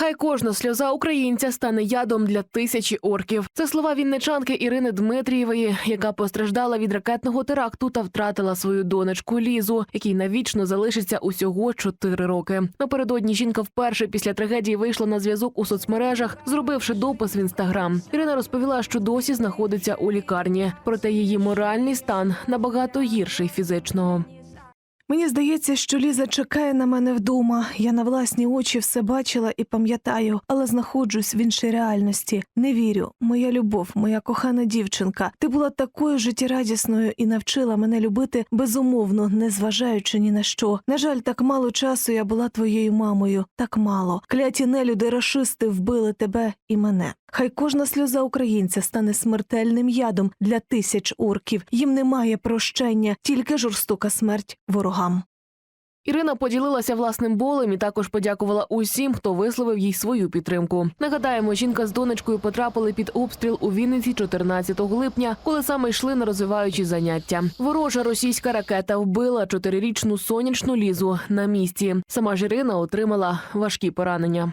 Хай кожна сльоза українця стане ядом для тисячі орків. Це слова вінничанки Ірини Дмитрієвої, яка постраждала від ракетного теракту та втратила свою донечку Лізу, якій навічно залишиться усього 4 роки. Напередодні жінка вперше після трагедії вийшла на зв'язок у соцмережах, зробивши допис в інстаграм. Ірина розповіла, що досі знаходиться у лікарні, проте її моральний стан набагато гірший фізичного. Мені здається, що Ліза чекає на мене вдома. Я на власні очі все бачила і пам'ятаю, але знаходжусь в іншій реальності. Не вірю. Моя любов, моя кохана дівчинка. Ти була такою життєрадісною і навчила мене любити безумовно, не зважаючи ні на що. На жаль, так мало часу я була твоєю мамою. Так мало. Кляті нелюди рашисти вбили тебе і мене. Хай кожна сльоза українця стане смертельним ядом для тисяч орків. Їм немає прощення, тільки жорстока смерть ворогам. Ірина поділилася власним болем і також подякувала усім, хто висловив їй свою підтримку. Нагадаємо, жінка з донечкою потрапили під обстріл у Вінниці 14 липня, коли саме йшли на розвиваючі заняття. Ворожа російська ракета вбила чотирирічну сонячну лізу на місці. Сама ж Ірина отримала важкі поранення.